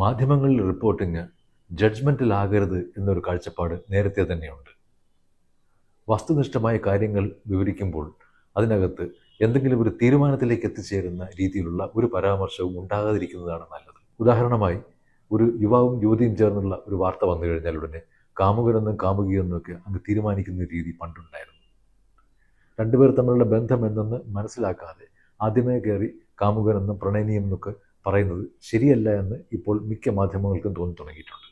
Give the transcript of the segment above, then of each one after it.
മാധ്യമങ്ങളിൽ റിപ്പോർട്ടിങ് ജഡ്ജ്മെന്റിലാകരുത് എന്നൊരു കാഴ്ചപ്പാട് നേരത്തെ തന്നെയുണ്ട്. വസ്തുനിഷ്ഠമായ കാര്യങ്ങൾ വിവരിക്കുമ്പോൾ അതിനകത്ത് എന്തെങ്കിലും ഒരു തീരുമാനത്തിലേക്ക് എത്തിച്ചേരുന്ന രീതിയിലുള്ള ഒരു പരാമർശവും ഉണ്ടാകാതിരിക്കുന്നതാണ് നല്ലത്. ഉദാഹരണമായി ഒരു യുവാവും യുവതിയും ചേർന്നുള്ള ഒരു വാർത്ത വന്നു കഴിഞ്ഞാൽ ഉടനെ കാമുകരെന്നും കാമുകിയെന്നും ഒക്കെ അങ്ങ് തീരുമാനിക്കുന്ന രീതി പണ്ടുണ്ടായിരുന്നു. രണ്ടുപേർ തമ്മിലുള്ള ബന്ധം എന്തെന്ന് മനസ്സിലാക്കാതെ ആദ്യമേ കയറി കാമുകനെന്നും പ്രണയനിയും എന്നൊക്കെ പറയുന്നത് ശരിയല്ല എന്ന് ഇപ്പോൾ മിക്ക മാധ്യമങ്ങൾക്കും തോന്നി തുടങ്ങിയിട്ടുണ്ട്.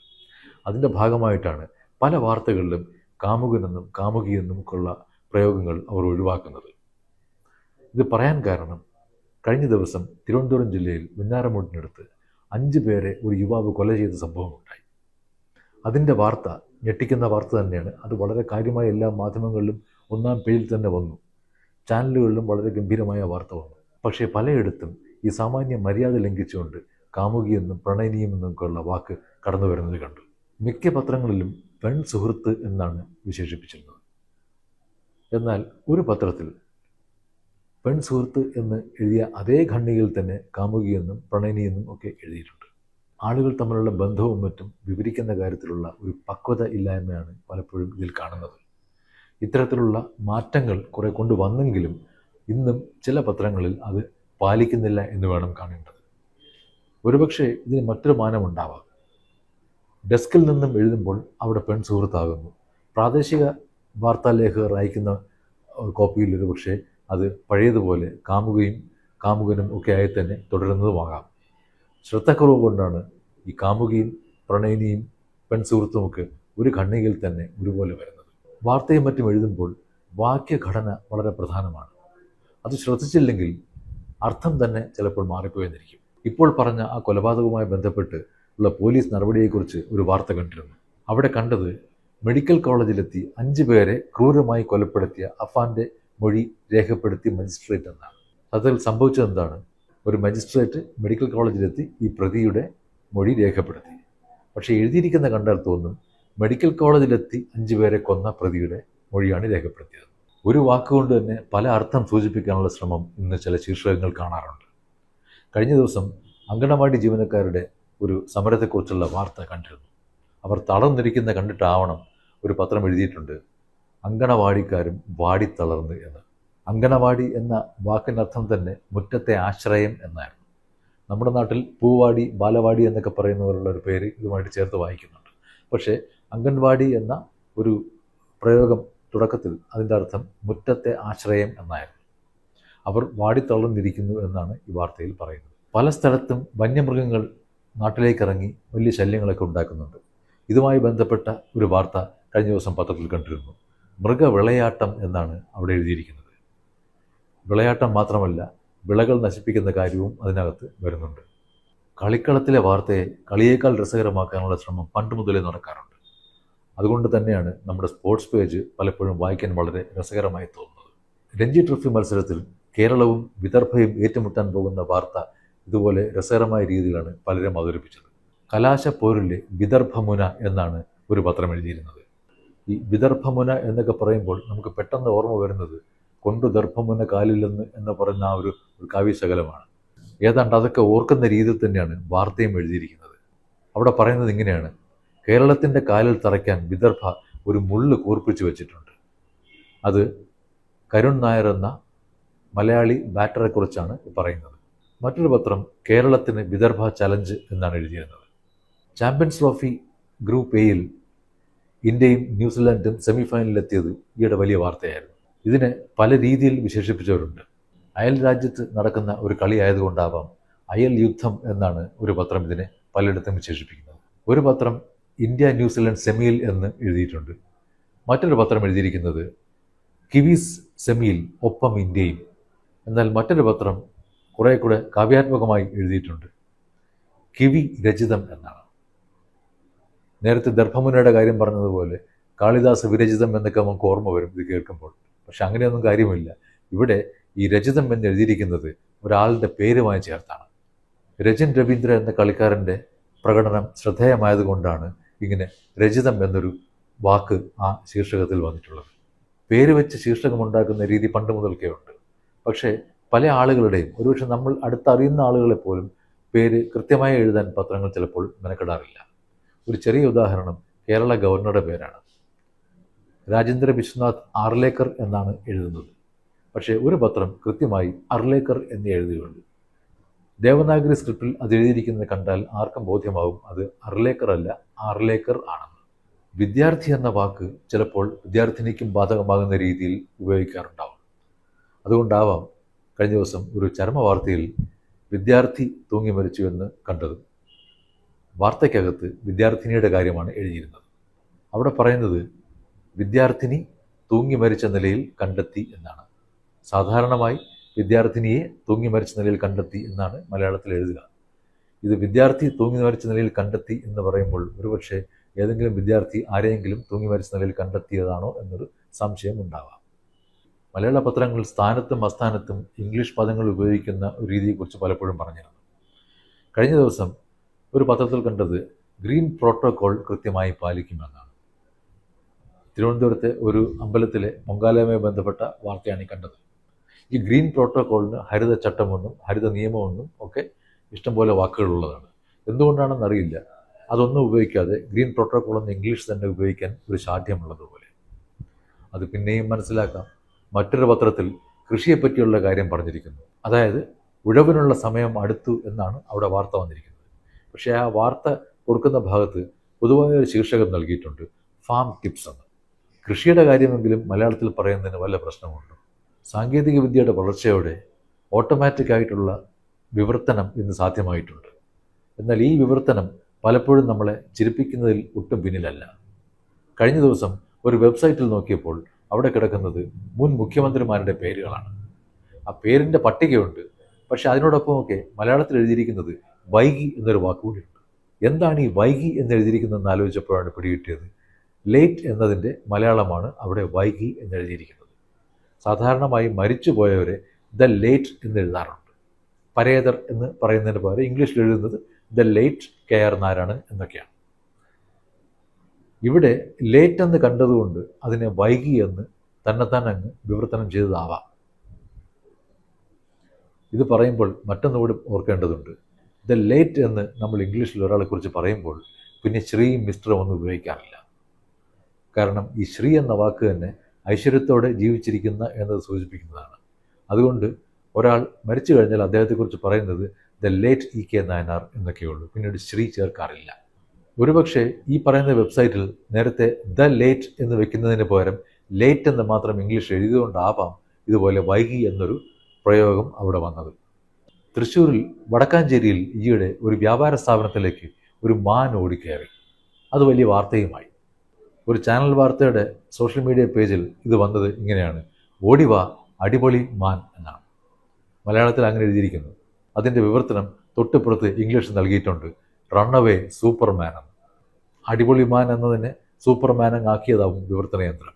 അതിന്റെ ഭാഗമായിട്ടാണ് പല വാർത്തകളിലും കാമുകനെന്നും കാമുകിയെന്നും ഒക്കെയുള്ള പ്രയോഗങ്ങൾ അവർ ഒഴിവാക്കുന്നത്. ഇത് പറയാൻ കാരണം കഴിഞ്ഞ ദിവസം തിരുവനന്തപുരം ജില്ലയിൽ വെഞ്ഞാറമൂട്ടിനടുത്ത് അഞ്ച് പേരെ ഒരു യുവാവ് കൊല ചെയ്ത സംഭവമുണ്ടായി. അതിന്റെ വാർത്ത ഞെട്ടിക്കുന്ന വാർത്ത തന്നെയാണ്. അത് വളരെ കാര്യമായ എല്ലാ മാധ്യമങ്ങളിലും ഒന്നാം പേജിൽ തന്നെ വന്നു. ചാനലുകളിലും വളരെ ഗംഭീരമായ വാർത്ത വന്നു. പക്ഷേ പലയിടത്തും ഈ സാമാന്യ മര്യാദ ലംഘിച്ചുകൊണ്ട് കാമുകിയെന്നും പ്രണയനിയുമെന്നും ഒക്കെയുള്ള വാക്ക് കടന്നു വരുന്നത് കണ്ടു. മിക്ക പത്രങ്ങളിലും പെൺ സുഹൃത്ത് എന്നാണ് വിശേഷിപ്പിച്ചിരുന്നത്. എന്നാൽ ഒരു പത്രത്തിൽ പെൺ സുഹൃത്ത് എന്ന് എഴുതിയ അതേ ഖണ്ഡികയിൽ തന്നെ കാമുകിയെന്നും പ്രണയനിയെന്നും ഒക്കെ എഴുതിയിട്ടുണ്ട്. ആളുകൾ തമ്മിലുള്ള ബന്ധവും മറ്റും വിവരിക്കുന്ന കാര്യത്തിലുള്ള ഒരു പക്വത ഇല്ലായ്മയാണ് പലപ്പോഴും ഇതിൽ കാണുന്നത്. ഇത്തരത്തിലുള്ള മാറ്റങ്ങൾ കുറെ കൊണ്ടുവന്നെങ്കിലും ഇന്നും ചില പത്രങ്ങളിൽ അത് പാലിക്കുന്നില്ല എന്ന് വേണം കാണേണ്ടത്. ഒരുപക്ഷെ ഇതിന് മറ്റൊരു മാനമുണ്ടാവാം ഡെസ്കിൽ നിന്നും എഴുതുമ്പോൾ അവിടെ പെൺ സുഹൃത്താകുന്നു. പ്രാദേശിക വാർത്താലേഖകർ അയക്കുന്ന കോപ്പിയിൽ ഒരുപക്ഷെ അത് പഴയതുപോലെ കാമുകയും കാമുകനും ഒക്കെ ആയി തന്നെ തുടരുന്നതുമാകാം. ശ്രദ്ധക്കുറവ് കൊണ്ടാണ് ഈ കാമുകിയും പ്രണയിനിയും പെൺ സുഹൃത്തുമൊക്കെ ഒരു ഖണ്ണികയിൽ തന്നെ ഒരുപോലെ വരുന്നത്. വാർത്തയും മറ്റും എഴുതുമ്പോൾ വാക്യഘടന വളരെ പ്രധാനമാണ്. അത് ശ്രദ്ധിച്ചില്ലെങ്കിൽ അർത്ഥം തന്നെ ചിലപ്പോൾ മാറിപ്പോയെന്നിരിക്കും. ഇപ്പോൾ പറഞ്ഞ ആ കൊലപാതകവുമായി ബന്ധപ്പെട്ട് ഉള്ള പോലീസ് നടപടിയെക്കുറിച്ച് ഒരു വാർത്ത കണ്ടിരുന്നു. അവിടെ കണ്ടത് മെഡിക്കൽ കോളേജിലെത്തി അഞ്ചു പേരെ ക്രൂരമായി കൊലപ്പെടുത്തിയ അഫാന്റെ മൊഴി രേഖപ്പെടുത്തി മജിസ്ട്രേറ്റ് എന്നാണ്. അതിൽ സംഭവിച്ചതെന്താണ് ഒരു മജിസ്ട്രേറ്റ് മെഡിക്കൽ കോളേജിലെത്തി ഈ പ്രതിയുടെ മൊഴി രേഖപ്പെടുത്തി. പക്ഷേ എഴുതിയിരിക്കുന്ന കണ്ടാൽ തോന്നും മെഡിക്കൽ കോളേജിലെത്തി അഞ്ചു പേരെ കൊന്ന പ്രതിയുടെ മൊഴിയാണ് രേഖപ്പെടുത്തിയത്. ഒരു വാക്കുകൊണ്ട് തന്നെ പല അർത്ഥം സൂചിപ്പിക്കാനുള്ള ശ്രമം ഇന്ന് ചില ശീർഷകങ്ങൾ കാണാറുണ്ട്. കഴിഞ്ഞ ദിവസം അങ്കണവാടി ജീവനക്കാരുടെ ഒരു സമരത്തെക്കുറിച്ചുള്ള വാർത്ത കണ്ടിരുന്നു. അവർ തളർന്നിരിക്കുന്ന കണ്ടിട്ടാവണം ഒരു പത്രം എഴുതിയിട്ടുണ്ട്. അങ്കണവാടിക്കാരും വാടി തളർന്ന് എന്ന്. അങ്കണവാടി എന്ന വാക്കിനർത്ഥം തന്നെ മുറ്റത്തെ ആശ്രയം എന്നായിരുന്നു. നമ്മുടെ നാട്ടിൽ പൂവാടി ബാലവാടി എന്നൊക്കെ പറയുന്നവരുള്ള ഒരു പേര് ഇതുമായിട്ട് ചേർത്ത് വായിക്കുന്നുണ്ട്. പക്ഷേ അംഗൻവാടി എന്ന ഒരു പ്രയോഗം തുടക്കത്തിൽ അതിന്റെ അർത്ഥം മുറ്റത്തെ ആശ്രയം എന്നായിരുന്നു. അവർ വാടിത്തളർന്നിരിക്കുന്നു എന്നാണ് ഈ വാർത്തയിൽ പറയുന്നത്. പല സ്ഥലത്തും വന്യമൃഗങ്ങൾ നാട്ടിലേക്കിറങ്ങി വലിയ ശല്യങ്ങളൊക്കെ ഉണ്ടാക്കുന്നുണ്ട്. ഇതുമായി ബന്ധപ്പെട്ട ഒരു വാർത്ത കഴിഞ്ഞ ദിവസം പത്രത്തിൽ കണ്ടിരുന്നു. മൃഗവിളയാട്ടം എന്നാണ് അവിടെ എഴുതിയിരിക്കുന്നത്. വിളയാട്ടം മാത്രമല്ല വിളകൾ നശിപ്പിക്കുന്ന കാര്യവും അതിനകത്ത് വരുന്നുണ്ട്. കളിക്കളത്തിലെ വാർത്തയെ കളിയേക്കാൾ രസകരമാക്കാനുള്ള ശ്രമം പണ്ട് മുതലേ നടക്കാറുണ്ട്. അതുകൊണ്ട് തന്നെയാണ് നമ്മുടെ സ്പോർട്സ് പേജ് പലപ്പോഴും വായിക്കാൻ വളരെ രസകരമായി തോന്നുന്നത്. രഞ്ജി ട്രോഫി മത്സരത്തിൽ കേരളവും വിദർഭയും ഏറ്റുമുട്ടാൻ പോകുന്ന വാർത്ത ഇതുപോലെ രസകരമായ രീതിയിലാണ് പലരും അവതരിപ്പിച്ചത്. കലാശ പോരിലെ വിദർഭമുന എന്നാണ് ഒരു പത്രം എഴുതിയിരുന്നത്. ഈ വിദർഭമുന എന്നൊക്കെ പറയുമ്പോൾ നമുക്ക് പെട്ടെന്ന് ഓർമ്മ വരുന്നത് കൊണ്ടു ദർഭമുന കാലില്ലെന്ന് എന്ന് പറയുന്ന ആ ഒരു കാവ്യശകലമാണ്. ഏതാണ്ട് അതൊക്കെ ഓർക്കുന്ന രീതിയിൽ തന്നെയാണ് വാർത്തയും എഴുതിയിരിക്കുന്നത്. അവിടെ പറയുന്നത് ഇങ്ങനെയാണ്. കേരളത്തിന്റെ കാലിൽ തറയ്ക്കാൻ വിദർഭ ഒരു മുള്ള് കൂർപ്പിച്ചു വെച്ചിട്ടുണ്ട്. അത് കരുൺ നായർ എന്ന മലയാളി ബാറ്ററെക്കുറിച്ചാണ് പറയുന്നത്. മറ്റൊരു പത്രം കേരളത്തിന് വിദർഭ ചലഞ്ച് എന്നാണ് എഴുതിയിരുന്നത്. ചാമ്പ്യൻസ് ട്രോഫി ഗ്രൂപ്പ് എയിൽ ഇന്ത്യയും ന്യൂസിലാൻഡും സെമിഫൈനലിലെത്തിയത് ഈയിടെ വലിയ വാർത്തയായിരുന്നു. ഇതിനെ പല രീതിയിൽ വിശേഷിപ്പിച്ചവരുണ്ട്. അയൽ രാജ്യത്ത് നടക്കുന്ന ഒരു കളി ആയതുകൊണ്ടാവാം അയൽ യുദ്ധം എന്നാണ് ഒരു പത്രം ഇതിനെ പലയിടത്തും വിശേഷിപ്പിക്കുന്നത്. ഒരു പത്രം ഇന്ത്യ ന്യൂസിലൻഡ് സെമിയിൽ എന്ന് എഴുതിയിട്ടുണ്ട്. മറ്റൊരു പത്രം എഴുതിയിരിക്കുന്നത് കിവീസ് സെമിയിൽ ഒപ്പം ഇന്ത്യയും. എന്നാൽ മറ്റൊരു പത്രം കുറേ കൂടെ കാവ്യാത്മകമായി എഴുതിയിട്ടുണ്ട്. കിവി രചിതം എന്നാണ്. നേരത്തെ ദർഭമുനയുടെ കാര്യം പറഞ്ഞതുപോലെ കാളിദാസ് വിരചിതം എന്നൊക്കെ നമുക്ക് ഓർമ്മ വരും ഇത് കേൾക്കുമ്പോൾ. പക്ഷെ അങ്ങനെയൊന്നും കാര്യമില്ല. ഇവിടെ ഈ രചിതം എന്ന് എഴുതിയിരിക്കുന്നത് ഒരാളുടെ പേരുമായി ചേർത്താണ്. രജൻ രവീന്ദ്ര എന്ന കളിക്കാരന്റെ പ്രകടനം ശ്രദ്ധേയമായതുകൊണ്ടാണ് ഇങ്ങനെ രചിതം എന്നൊരു വാക്ക് ആ ശീർഷകത്തിൽ വന്നിട്ടുള്ളത്. പേര് വെച്ച് ശീർഷകമുണ്ടാക്കുന്ന രീതി പണ്ട് മുതൽക്കേ ഉണ്ട്. പക്ഷേ പല ആളുകളുടെയും ഒരുപക്ഷെ നമ്മൾ അടുത്തറിയുന്ന ആളുകളെ പോലും പേര് കൃത്യമായി എഴുതാൻ പത്രങ്ങൾ ചിലപ്പോൾ മെനക്കെടാറില്ല. ഒരു ചെറിയ ഉദാഹരണം കേരള ഗവർണറുടെ പേരാണ്. രാജേന്ദ്ര വിശ്വനാഥ് ആർലേക്കർ എന്നാണ് എഴുതുന്നത്. പക്ഷേ ഒരു പത്രം കൃത്യമായി അർലേക്കർ എന്ന് എഴുതുകയുള്ളൂ ദേവനാഗരി സ്ക്രിപ്റ്റിൽ അത് എഴുതിയിരിക്കുന്നത് കണ്ടാൽ ആർക്കും ബോധ്യമാവും അത് അർലേക്കർ അല്ല ആർലേക്കർ ആണെന്ന് വിദ്യാർത്ഥി എന്ന വാക്ക് ചിലപ്പോൾ വിദ്യാർത്ഥിനിക്കും ബാധകമാകുന്ന രീതിയിൽ ഉപയോഗിക്കാറുണ്ടാവും. അതുകൊണ്ടാവാം കഴിഞ്ഞ ദിവസം ഒരു ചരമ വാർത്തയിൽ വിദ്യാർത്ഥി തൂങ്ങി മരിച്ചു എന്ന് കണ്ടത്. വാർത്തയ്ക്കകത്ത് വിദ്യാർത്ഥിനിയുടെ കാര്യമാണ് എഴുതിയിരുന്നത്. അവിടെ പറയുന്നത് വിദ്യാർത്ഥിനി തൂങ്ങി മരിച്ച നിലയിൽ കണ്ടെത്തി എന്നാണ്. സാധാരണമായി വിദ്യാർത്ഥിനിയെ തൂങ്ങി മരിച്ച നിലയിൽ കണ്ടെത്തി എന്നാണ് മലയാളത്തിൽ എഴുതുക. ഇത് വിദ്യാർത്ഥി തൂങ്ങി മരിച്ച നിലയിൽ കണ്ടെത്തി എന്ന് പറയുമ്പോൾ ഒരുപക്ഷെ ഏതെങ്കിലും വിദ്യാർത്ഥി ആരെയെങ്കിലും തൂങ്ങി മരിച്ച നിലയിൽ കണ്ടെത്തിയതാണോ എന്നൊരു സംശയം ഉണ്ടാവാം. മലയാള പത്രങ്ങൾ സ്ഥാനത്തും അസ്ഥാനത്തും ഇംഗ്ലീഷ് പദങ്ങൾ ഉപയോഗിക്കുന്ന ഒരു രീതിയെക്കുറിച്ച് പലപ്പോഴും പറഞ്ഞിരുന്നു. കഴിഞ്ഞ ദിവസം ഒരു പത്രത്തിൽ കണ്ടത് ഗ്രീൻ പ്രോട്ടോകോൾ കൃത്യമായി പാലിക്കുമെന്നാണ്. തിരുവനന്തപുരത്തെ ഒരു അമ്പലത്തിലെ പൊങ്കാലയുമായി ബന്ധപ്പെട്ട വാർത്തയാണ് കണ്ടത്. ഈ ഗ്രീൻ പ്രോട്ടോകോളിന് ഹരിത ചട്ടമെന്നും ഹരിത നിയമമെന്നും ഒക്കെ ഇഷ്ടംപോലെ വാക്കുകളുള്ളതാണ്. എന്തുകൊണ്ടാണെന്ന് അറിയില്ല അതൊന്നും ഉപയോഗിക്കാതെ ഗ്രീൻ പ്രോട്ടോകോൾ എന്ന് ഇംഗ്ലീഷ് തന്നെ ഉപയോഗിക്കാൻ ഒരു ശാഠ്യമുള്ളതുപോലെ. അത് പിന്നെയും മനസ്സിലാക്കാം. മറ്റൊരു പത്രത്തിൽ കൃഷിയെപ്പറ്റിയുള്ള കാര്യം പറഞ്ഞിരിക്കുന്നു. അതായത് ഉഴവിനുള്ള സമയം അടുത്തു എന്നാണ് അവിടെ വാർത്ത വന്നിരിക്കുന്നത്. പക്ഷേ ആ വാർത്ത കൊടുക്കുന്ന ഭാഗത്ത് പൊതുവായ ഒരു ശീർഷകം നൽകിയിട്ടുണ്ട്. ഫാം ടിപ്സ് എന്ന്. കൃഷിയുടെ കാര്യമെങ്കിലും മലയാളത്തിൽ പറയുന്നതിന് വല്ല പ്രശ്നമുണ്ടോ? സാങ്കേതിക വിദ്യയുടെ വളർച്ചയോടെ ഓട്ടോമാറ്റിക് ആയിട്ടുള്ള വിവർത്തനം ഇന്ന് സാധ്യമായിട്ടുണ്ട്. എന്നാൽ ഈ വിവർത്തനം പലപ്പോഴും നമ്മളെ ചിരിപ്പിക്കുന്നതിൽ ഒട്ടും പിന്നിലല്ല. കഴിഞ്ഞ ദിവസം ഒരു വെബ്സൈറ്റിൽ നോക്കിയപ്പോൾ അവിടെ കിടക്കുന്നത് മുൻ മുഖ്യമന്ത്രിമാരുടെ പേരുകളാണ്. ആ പേരിന്റെ പട്ടികയുണ്ട്. പക്ഷെ അതിനോടൊപ്പമൊക്കെ മലയാളത്തിൽ എഴുതിയിരിക്കുന്നത് വൈകി എന്നൊരു വാക്കുകൂടിയുണ്ട്. എന്താണ് ഈ വൈകി എന്ന് എഴുതിയിരിക്കുന്നതെന്ന് ആലോചിച്ചപ്പോഴാണ് പിടികിട്ടിയത്? ലേറ്റ് എന്നതിന്റെ മലയാളമാണ് അവിടെ വൈകി എന്ന് എഴുതിയിരിക്കുന്നത്. സാധാരണമായി മരിച്ചുപോയവരെ ദ ലേറ്റ് എന്ന് എഴുതാറുണ്ട്. പരേതർ എന്ന് പറയുന്നതിന് പകരം ഇംഗ്ലീഷിൽ എഴുതുന്നത് the late K R Narayanan എന്നൊക്കെയാണ്. ഇവിടെ ലേറ്റ് എന്ന് കണ്ടതുകൊണ്ട് അതിനെ വൈകി എന്ന് തന്നെത്താൻ അങ്ങ് വിവർത്തനം ചെയ്തതാവാം. ഇത് പറയുമ്പോൾ മറ്റൊന്നുകൂടി ഓർക്കേണ്ടതുണ്ട്. ദ ലേറ്റ് എന്ന് നമ്മൾ ഇംഗ്ലീഷിൽ ഒരാളെക്കുറിച്ച് പറയുമ്പോൾ പിന്നെ ശ്രീ മിസ്റ്ററും ഒന്നും ഉപയോഗിക്കാറില്ല. കാരണം ഈ ശ്രീ എന്ന വാക്ക് തന്നെ ഐശ്വര്യത്തോടെ ജീവിച്ചിരിക്കുന്ന എന്നത് സൂചിപ്പിക്കുന്നതാണ്. അതുകൊണ്ട് ഒരാൾ മരിച്ചു കഴിഞ്ഞാൽ അദ്ദേഹത്തെക്കുറിച്ച് പറയുന്നത് the late E K Nayanar എന്നൊക്കെയുള്ളൂ. പിന്നീട് ശ്രീ ചേർക്കാറില്ല. ഒരുപക്ഷെ ഈ പറയുന്ന വെബ്സൈറ്റിൽ നേരത്തെ ദ ലേറ്റ് എന്ന് വെക്കുന്നതിന് പകരം ലേറ്റ് എന്ന് മാത്രം ഇംഗ്ലീഷ് എഴുതിയതുകൊണ്ടാവാം ഇതുപോലെ വൈകി എന്നൊരു പ്രയോഗം അവിടെ വന്നത്. തൃശ്ശൂരിൽ വടക്കാഞ്ചേരിയിൽ ഈയിടെ ഒരു വ്യാപാര സ്ഥാപനത്തിലേക്ക് ഒരു മാൻ ഓടിക്കയറി. അത് വലിയ വാർത്തയുമായി. ഒരു ചാനൽ വാർത്തയുടെ സോഷ്യൽ മീഡിയ പേജിൽ ഇത് വന്നത് ഇങ്ങനെയാണ്. ഓടിവാ അടിപൊളി മാൻ എന്നാണ്. മലയാളത്തിൽ അങ്ങനെ എഴുതിയിരിക്കുന്നു. അതിന്റെ വിവർത്തനം തൊട്ടുപുറത്ത് ഇംഗ്ലീഷ് നൽകിയിട്ടുണ്ട്. റണ്ണവേ സൂപ്പർമാൻ എന്ന് അടിപൊളി മാൻ എന്നതിനെ സൂപ്പർമാൻ ആക്കിയതാവും വിവർത്തന യന്ത്രം.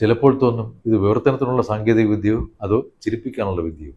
ചിലപ്പോൾ തോന്നും ഇത് വിവർത്തനത്തിനുള്ള സാങ്കേതിക വിദ്യയോ അതോ ചിരിപ്പിക്കാനുള്ള വിദ്യയോ.